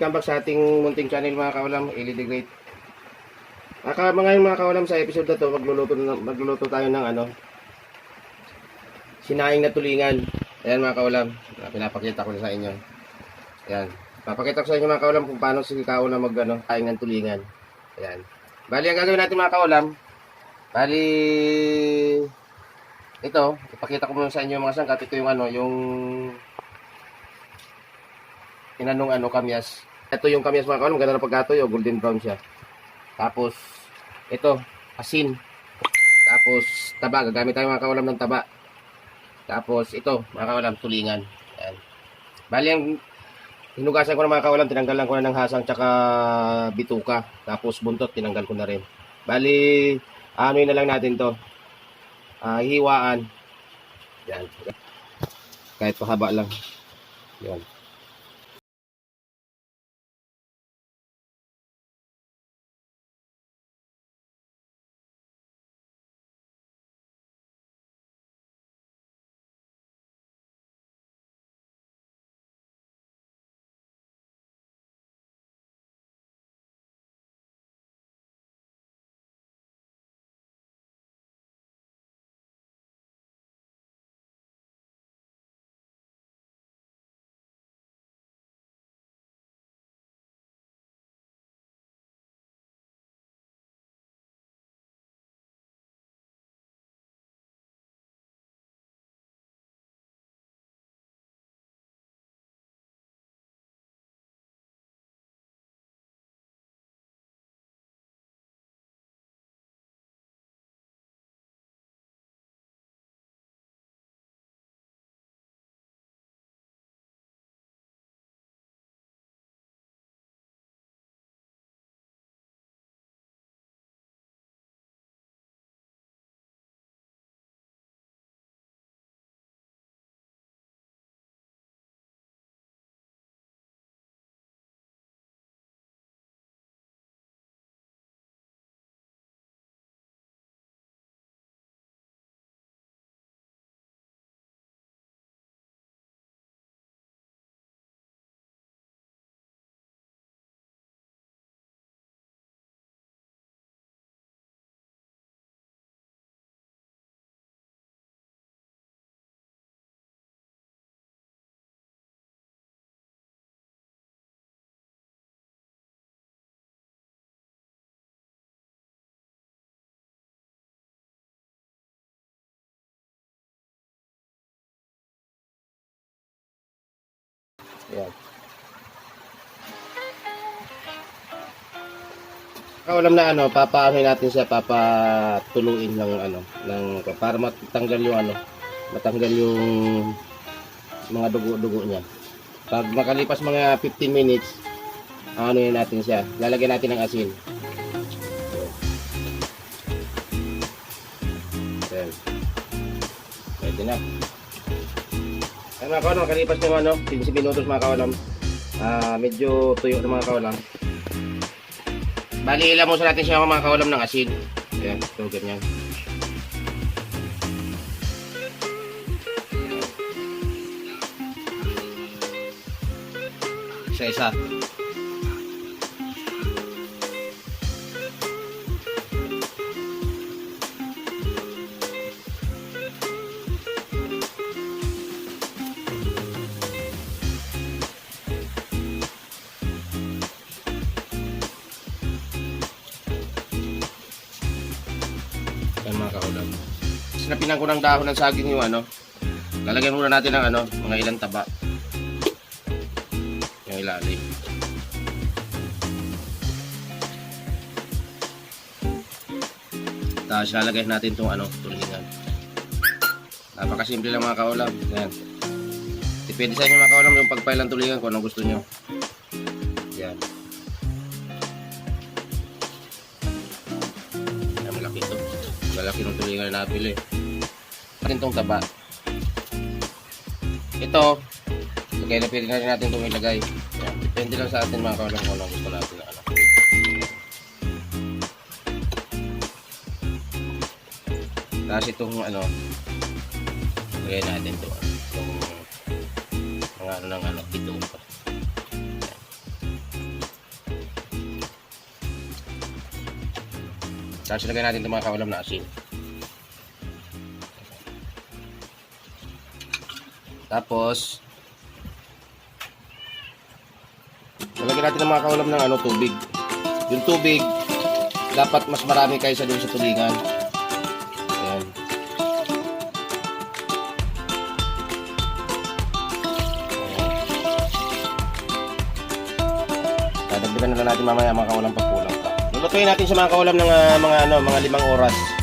Welcome back sa ating munting channel mga kawalam, Eli the Great. Aka mga mga kawalam sa episode na to, magluluto magluluto tayo ng ano sinaing na tulingan. Ayan mga kawalam, pinapakita ko na sa inyo. Ayan. Papakita ko sa inyo mga kawalam kung paano si kawalam mag ano, kain ng tulingan. Ayan. Bali ang gagawin natin mga kawalam, bali ito, ipakita ko muna sa inyo mga sangkat. Ito yung ano, yung inanong ano kamyas. Ito yung kamyas mga kawalam, ganda na pagkatoy, golden brown siya. Tapos, ito, asin. Tapos, taba, gagamit tayo mga kawalam ng taba. Tapos, ito, mga kawalam, tulingan. Ayan. Bali, ang hinugasan ko na mga kawalam, tinanggalan ko na ng hasang tsaka bituka. Tapos, buntot, tinanggal ko na rin. Bali, ano na lang natin to. Ah, hiwaan. Yan. Kahit pahaba lang. Yan. Yan. Kawalam na ano, papaano natin siya, papatuluin ng ano, ng para matanggal yung ano, matanggal yung mga dugo-dugo niya. Pag makalipas mga 15 minutes, ano yun natin siya, lalagyan natin ng asin. Yan. Pwede na. Ay mga kawalam, kalipas ng ano, 15 minutos mga kawalam. Ah, medyo tuyo na mga kawalam. Bali, ilam mo sa natin siya mga kawalam ng asin. Ayan, ito ganyan. Isa-isa. Sinapinan ko ng dahon ng saging yung ano. Lalagyan muna natin ng ano, mga ilang taba. Yung ilalim. Tapos lalagyan natin itong ano, tulingan. Napakasimple lang mga kaulam. Yan. Depende sa inyo mga kaulam yung pagpailan tulingan kung anong gusto nyo. Yan. Yan, malaki ito. Malaki ng tulingan na napili natin itong taba. Ito, lagay na pwede na rin natin itong ilagay. Depende lang sa atin mga kaulang kung anong gusto natin na anak. Tapos itong ano, lagay natin ito. Ah, itong mga ano ng anak, ito pa. Tapos lagay natin itong mga kaulam na asin. Tapos, ilagay natin ang mga kaulam ng ano, tubig. Yung tubig, dapat mas marami kaysa dun sa tulingan. Ayan. Dadagdagan na lang natin mamaya mga kaulam pag kulang pa. Lulutuin natin sa mga kaulam ng ah, mga ano, mga limang oras.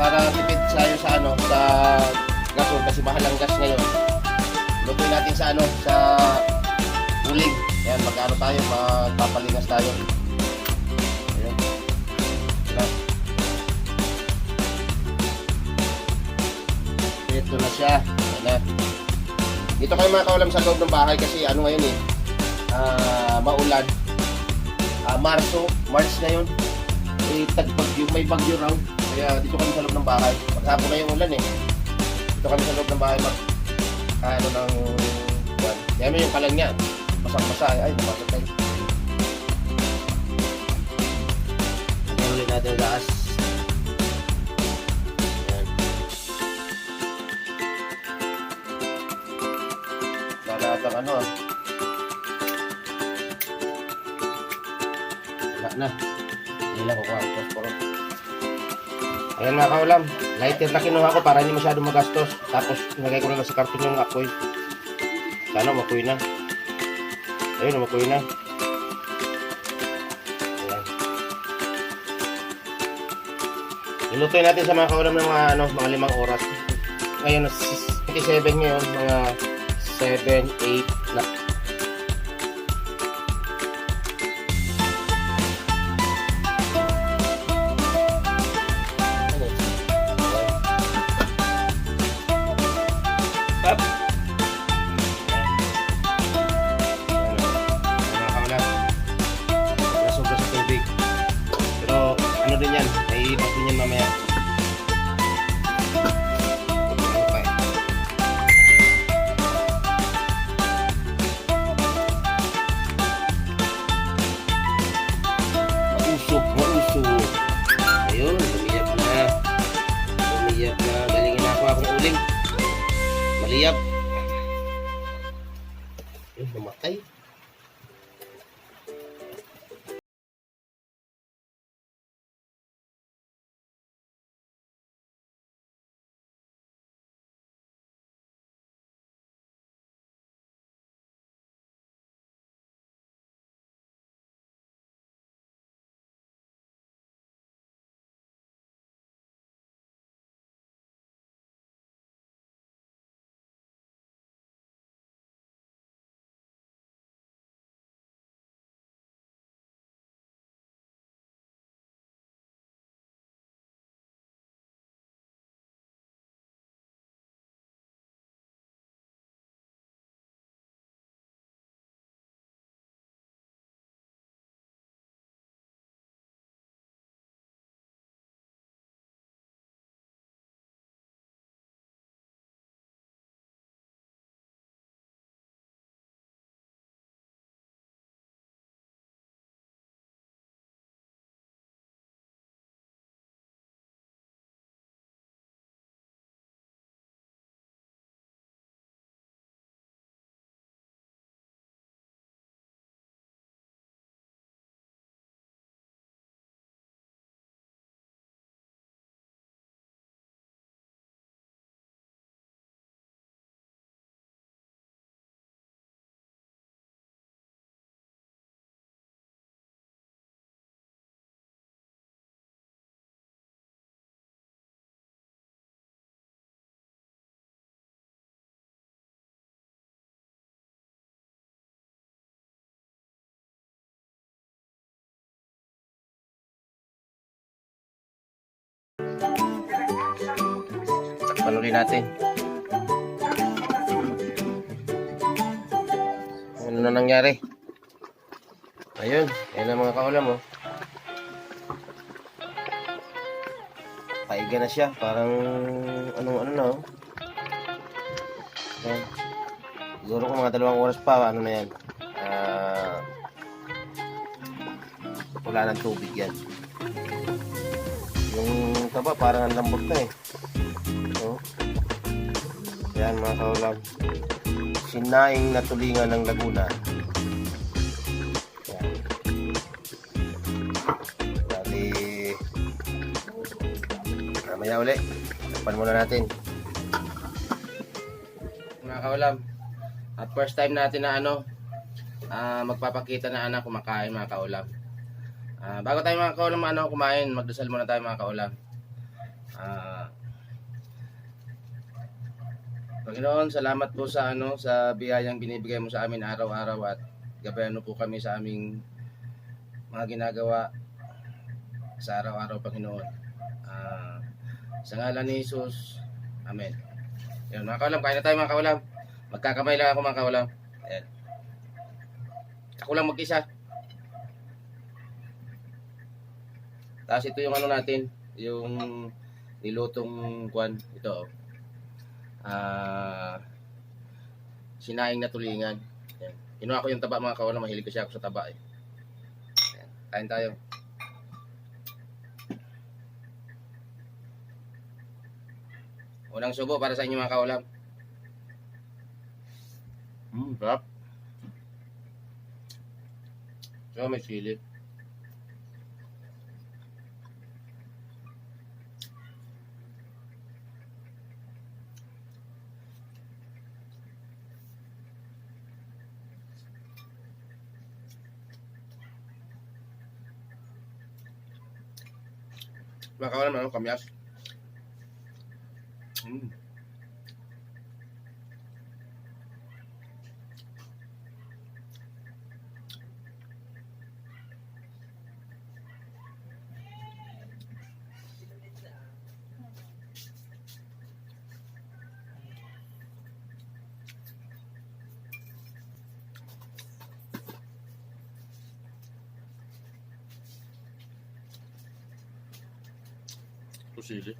Para tipid tayo sa ano, sa gasol kasi mahal ang gas ngayon. Lutuin natin sa ano, sa uling. Yan, magkano tayo, magpapalingas tayo. Ayan. Ayan. Ito na siya. Ayan na. Dito kayo mga kaulam sa loob ng bahay kasi ano ngayon eh, ah, maulan. Ah, Marso, March ngayon. Eh, tagpagyo, may bagyo raw. Kaya dito kami sa loob ng bahay. Maghapon na yung ulan eh. Dito kami sa loob ng bahay mag ano ng buwan. Kaya mo yung kalan niya. Basang-basa. Ay, napasatay. Lagyan ulit natin gas. Mga kaulam. Lighter na kinuha ko para hindi masyadong magastos. Tapos nilagay ko na lang sa karton yung apoy. Sana mapoy na. Ayun, mapoy na. Ayan. Ilutoy natin sa mga kaulam ng mga, ano, mga limang oras. Ngayon, 27 ngayon, mga 7, 8, na, Takpan ulit natin. Ano na nangyari? Ayun, ayun na mga kaulam oh. Paiga na siya, parang anong ano na oh. Ayan. Siguro kung mga dalawang oras pa, ano na yan. Ah, wala ng tubig yan. Yung taba parang ang lambot na eh. Yan mga kaulam. Sinaing na tulingan ng Laguna. Yan. Bali, mamaya uli. Tapan muna natin. Mga kaulam, at first time natin na ano, ah, magpapakita na anak kumakain mga kaulam. Ah, bago tayo mga kaulam ano, kumain, magdasal muna tayo mga kaulam. Ah, Panginoon, salamat po sa ano sa biyayang binibigay mo sa amin araw-araw at gabayano po kami sa aming mga ginagawa sa araw-araw, Panginoon. Ah, sa ngalan ni Jesus, Amen. Yan, mga kaulam, kain na tayo mga kaulam. Magkakamay lang ako mga kaulam. Ayan. Ako lang mag-isa. Tapos ito yung ano natin, yung nilutong kwan, ito. oh. Ah, sinaing na tulingan. Kinuha ko yung taba mga kaulam, mahilig kasi ako sa taba eh. Ayan. Kain tayo. Unang subo para sa inyo mga kaulam. Mm, sarap. So, may sili. Mga kaulam, ano, kamyas. see it.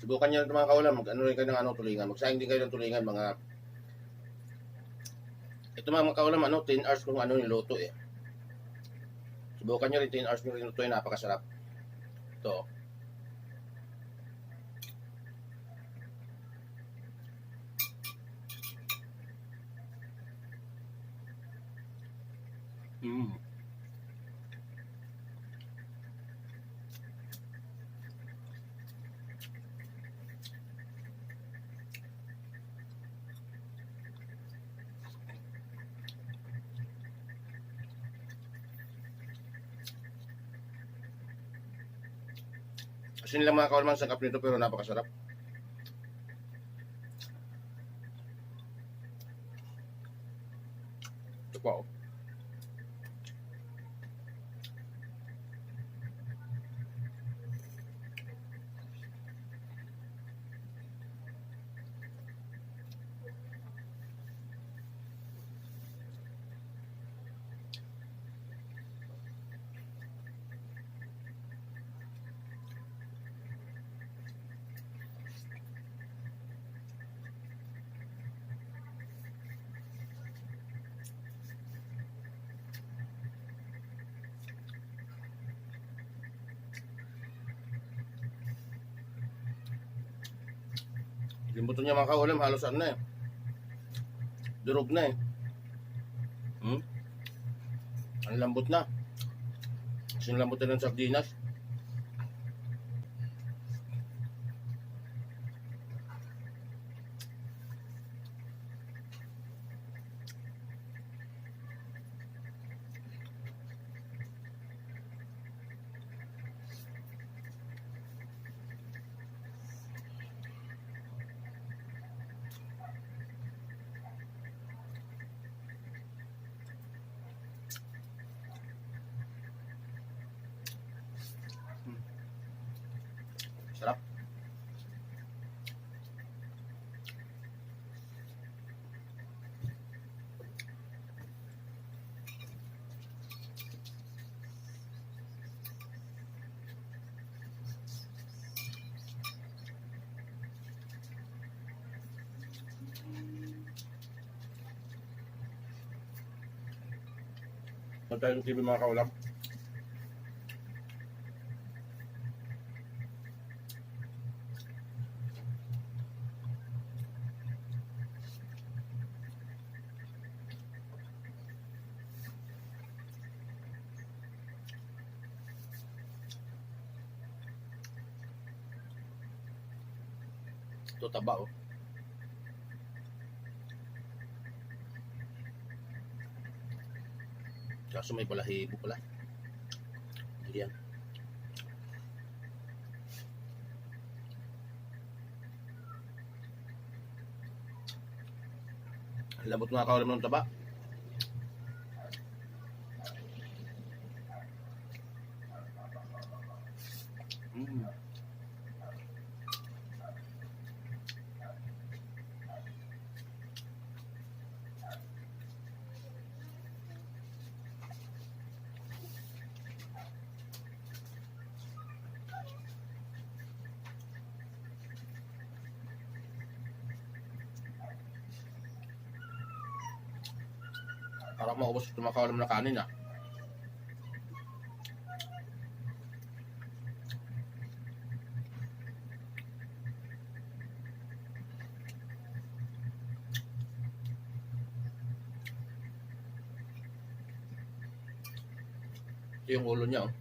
Subukan ito mga kaulam, mag ano rin kayo ng ano, tulingan. Magsaing din kayo ng tulingan, mga... Ito mga kaulam, ano, 10 hours kung ano niluto eh. Subukan niyo rin 10 hours nyo niluto eh, napakasarap. Ito. Kasi nila mga kaulman sangkap nito pero napakasarap. Yung buto niya mga kaulam, halos ano na eh. Durog na eh. Hmm? Ang lambot na. Kasi lambot na ng sardinas. Matay ng TV mga kaulam. Kaso may balahibo pala. Hindi yan. Ang Labot mga kaulam ng taba. Parang maubos ito mga kaulam na kanin ah. Yung ulo niya oh.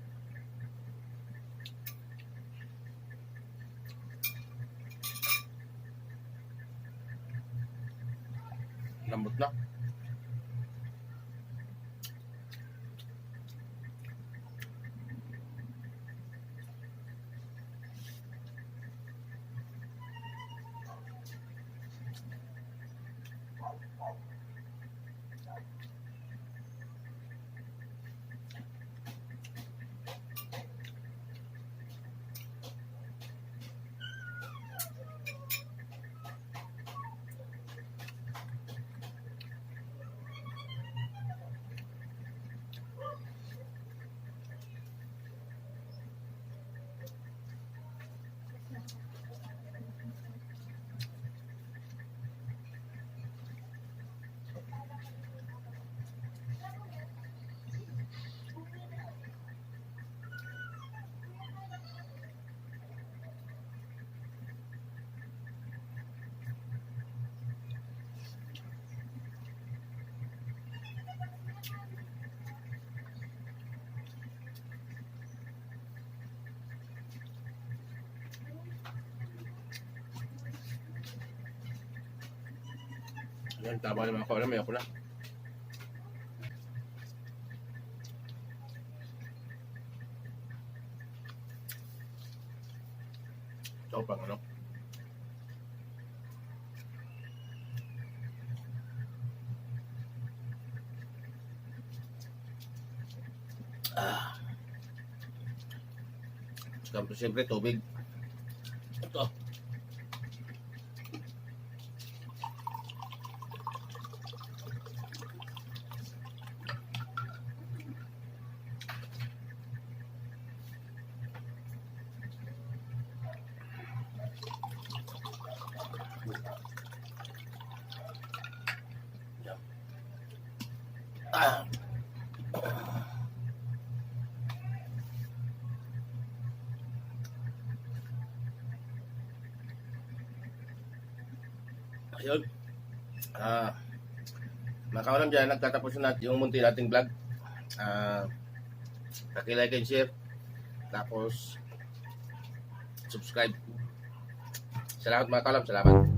Yan, tama naman ako. Alam ako na. Ito pang ano. Ah. Siyempre, tubig. Ayun. Ah. mga kaulam dyan, nagtatapos na natin yung munti nating vlog. Ah. Paki-like and share. Tapos, subscribe. Salamat mga kaulam, salamat.